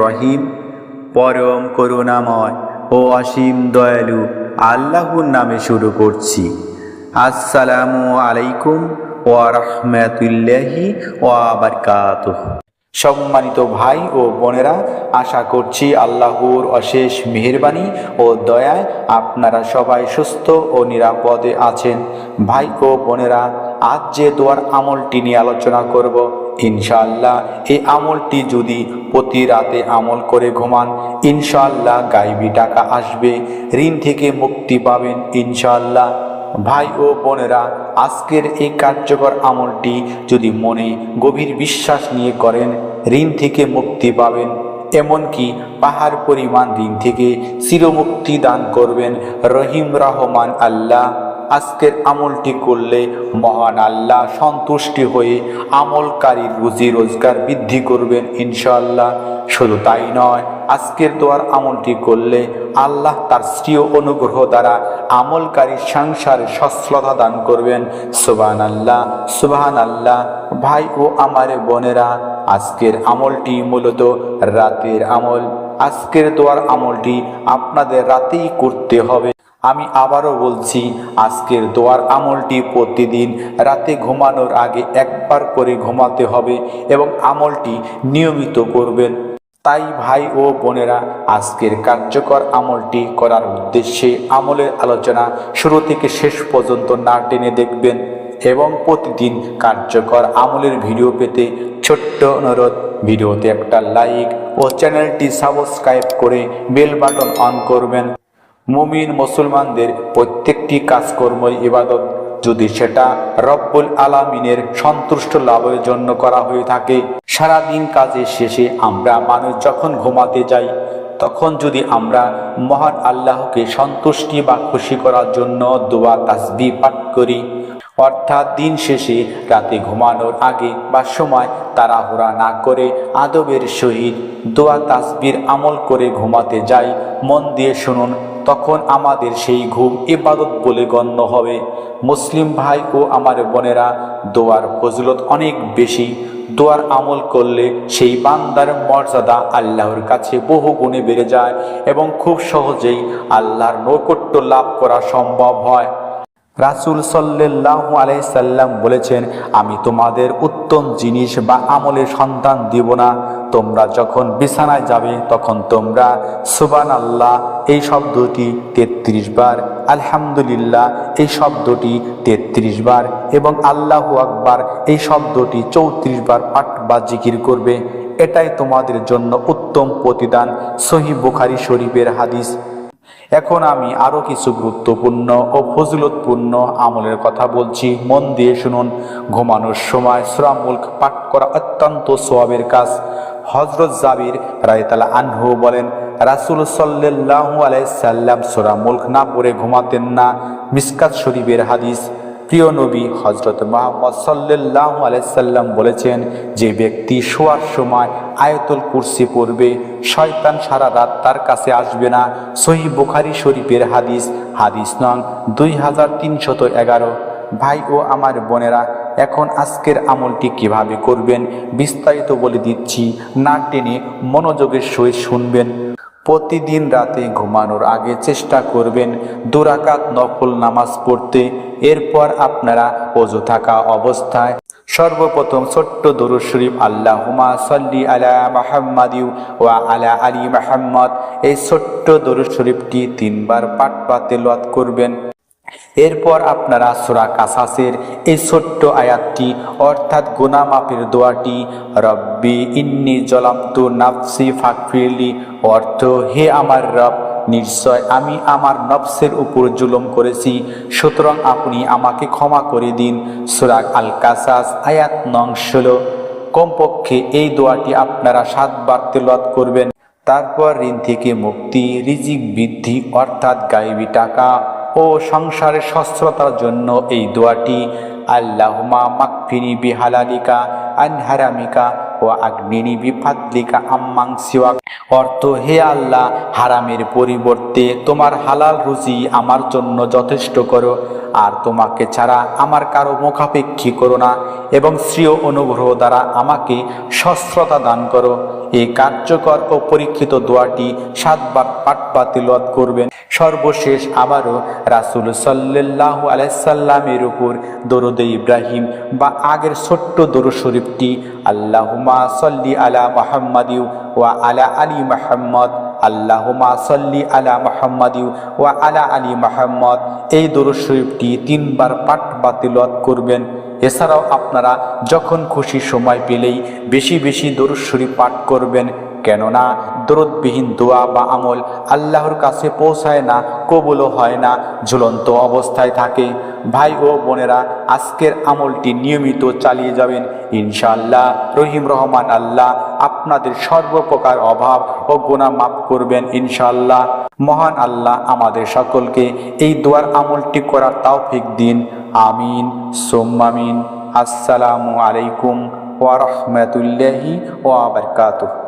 রহিম। পরম করুণাময় ও অসীম দয়ালু আল্লাহর নামে শুরু করছি। আসসালামু আলাইকুম ওয়া রাহমাতুল্লাহি ওয়া বারাকাতুহ। সম্মানিত ভাই ও বোনেরা, আশা করছি আল্লাহর অশেষ মেহেরবানি ও দয়ায় আপনারা সবাই সুস্থ ও নিরাপদে আছেন। ভাই ও বোনেরা, আজ যে দোয়ার আমলটি নিয়ে আলোচনা করব, ইনশাআল্লাহ এই আমলটি যদি প্রতি রাতে আমল করে ঘুমান, ইনশাআল্লাহ গাইবি টাকা আসবে, ঋণ থেকে মুক্তি পাবেন, ইনশাআল্লাহ। ভাই ও বোনেরা, আজকের এই কার্যকর আমলটি যদি মনে গভীর বিশ্বাস নিয়ে করেন, ঋণ থেকে মুক্তি পাবেন। এমনকি পাহাড় পরিমাণ ঋণ থেকে চিরমুক্তি দান করবেন রহিম রহমান আল্লাহ। আজকের আমলটি করলে মহান আল্লাহ সন্তুষ্টি হয়ে আমলকারীর রুজি রোজগার বৃদ্ধি করবেন ইনশাআল্লাহ। শুধু তাই নয়, আজকের দোয়ার আমলটি করলে আল্লাহ তার স্ত্রীয় অনুগ্রহ দ্বারা আমলকারীর সংসারে সচ্ছলতা দান করবেন। সুবাহান আল্লাহ সুবাহান আল্লাহ ভাই ও আমার বোনেরা, আজকের আমলটি মূলত রাতের আমল। আজকের দোয়ার আমলটি আপনাদের রাতেই করতে হবে। আমি আবারও বলছি, আজকের দোয়ার আমলটি প্রতিদিন রাতে ঘুমানোর আগে একবার করে ঘুমাতে হবে এবং আমলটি নিয়মিত করবেন। তাই ভাই ও বোনেরা, আজকের কার্যকর আমলটি করার উদ্দেশ্যে আমলের আলোচনা শুরু থেকে শেষ পর্যন্ত না টেনে দেখবেন এবং প্রতিদিন কার্যকর আমলের ভিডিও পেতে ছোট্ট অনুরোধ, ভিডিওতে একটা লাইক ও চ্যানেলটি সাবস্ক্রাইব করে বেল বাটন অন করবেন। মুমিন মুসলমানদের প্রত্যেকটি কাজকর্মই ইবাদত যদি সেটা রব্বুল আলামিনের সন্তুষ্ট লাভের জন্য করা হয়ে থাকে, সারাদিন কাজের শেষে আমরা মানুষ যখন ঘুমাতে যাই, তখন যদি আমরা মহান আল্লাহকে সন্তুষ্টি বা খুশি করার জন্য দোয়া তাসবি পাঠ করি অর্থাৎ দিন শেষে রাতে ঘুমানোর আগে বা সময় তাড়াহুড়া না করে আদবের সহিত দোয়া তাসবির আমল করে ঘুমাতে যাই, মন দিয়ে শুনুন, তখন আমাদের সেই ঘুম ইবাদত বলে গণ্য হবে। মুসলিম ভাই ও আমার বোনেরা, দোয়ার ফজলত অনেক বেশি। দোয়ার আমল করলে সেই বান্দার মর্যাদা আল্লাহর কাছে বহু গুণে বেড়ে যায় এবং খুব সহজেই আল্লাহর নৈকট্য লাভ করা সম্ভব হয়। রাসুল সাল্লাহ আলাইসাল্লাম বলেছেন, আমি তোমাদের উত্তম জিনিস বা আমলের সন্তান দিব না। তোমরা যখন বিছানায় যাবে, তখন তোমরা সুবান আল্লাহ এই শব্দটি তেত্রিশ বার, আলহামদুলিল্লাহ এই শব্দটি তেত্রিশ বার এবং আল্লাহ আকবার এই শব্দটি চৌত্রিশ বার পাঠ বা জিকির করবে। এটাই তোমাদের জন্য উত্তম প্রতিদান। সহি বুখারি শরীফের হাদিস এখন আমি আরও কিছু গুরুত্বপূর্ণ ও ফজিলতপূর্ণ আমলের কথা বলছি। মন দিয়ে শুনুন। ঘুমানোর সময় সুরামুল্ক পাঠ করা অত্যন্ত সোয়াবের কাজ। হজরত জাবির রায়তালা আনহু বলেন, রাসুল সাল্লাহ আলাইসাল্লাম সোরা মুল্ক না পড়ে ঘুমাতেন না। মিসকাত শরীফের হাদিস প্রিয় নবী হজরত মোহাম্মদ সাল্লাহ আলাইসাল্লাম বলেছেন, যে ব্যক্তি শোয়ার সময় আয়তুল কুরসি পড়বে, শয়তান সারা রাত তার কাছে আসবে না। সহি বুখারি শরীফের হাদিস হাদিস নং দুই হাজার তিনশত এগারো। ভাই ও আমার বোনেরা, এখন আজকের আমলটি কীভাবে করবেন বিস্তারিত বলে দিচ্ছি, না টেনে মনোযোগের সহিত শুনবেন। প্রতিদিন রাতে ঘুমানোর আগে চেষ্টা করবেন দুরাকাত নফল নামাজ পড়তে। এরপর আপনারা অজু থাকা অবস্থায় সর্বপ্রথম ছোট্ট দরুদ শরীফ আল্লাহ হুমা সল্লি আলা মাহাম্মাদিউ ওয়া আলা আলী মাহাম্মদ। এই ছোট্ট দরুদ শরীফটি তিনবার পাট পাতে লত করবেন। এরপর আপনারা সুরা কাসাসের এই ছোট্ট আয়াতটি, অর্থাৎ গুনা মাপের দোয়াটি, রব্বি ইন্নি জলামতু নাফসি ফাকফিরলি অর্থ, হে আমার রব, নিশ্চয় আমি আমার নফসের উপর জুলুম করেছি, সুতরাং আপনি আমাকে ক্ষমা করে দিন। সুরাগ আল কাসাস আয়াত নং ষোলো। কমপক্ষে এই দোয়াটি আপনারা সাতবার তেলাওয়াত করবেন। তারপর ঋণ থেকে মুক্তি, রিজিক বৃদ্ধি, অর্থাৎ গায়েবী টাকা। ও সংসারের সচ্ছলতার জন্য এই দোয়াটি আল্লাহমা মাকফিনি বিহালালিকা, আনহারামিকা ও আগ্নিনি বিফাদলিকা আম্মাং সিওয়াক। অর্থ, হে আল্লাহ, হারামের পরিবর্তে তোমার হালাল রুজি আমার জন্য যথেষ্ট করো, আর তোমাকে ছাড়া আমার কারও মুখাপেক্ষী করো না এবং শ্রীয় অনুগ্রহ দ্বারা আমাকে সস্ত্রতা দান করো। এই কার্যকর ও পরীক্ষিত দোয়াটি সাতবার পাঠ বা তিলত করবেন। সর্বশেষ আবারও রাসুল সাল্লাহ আলাইসাল্লামের উপর দরুদ ইব্রাহিম বা আগের ছোট্ট দরুদ শরীফটি আল্লাহুমা সল্লি আলা মাহাম্মাদিউ ওয়া আলা আলী মাহাম্মদ আল্লাহুমা সল্লি আলা মাহাম্মাদিউ ওয়া আলা আলী মাহাম্মদ। এই দরু শরীফটি তিনবার পাঠ বা তিলত করবেন। এছাড়াও আপনারা যখন খুশি সময় পেলেই বেশি বেশি দরুদ শরীফ পাঠ করবেন। কেননা দরদবিহীন দোয়া বা আমল আল্লাহর কাছে পৌঁছায় না, কবুলও হয় না, ঝুলন্ত অবস্থায় থাকে। ভাই ও বোনেরা, আজকের আমলটি নিয়মিত চালিয়ে যাবেন, ইনশাআল্লাহ। রহিম রহমান আল্লাহ আপনাদের সর্বপ্রকার অভাব ও গুণা মাফ করবেন, ইনশাআল্লাহ। মহান আল্লাহ আমাদের সকলকে এই দোয়ার আমলটি করার তৌফিক দিন। আমিন সোম্মামিন আসসালামু আলাইকুম ওয়া রাহমাতুল্লাহি ওয়া বারাকাতুহু।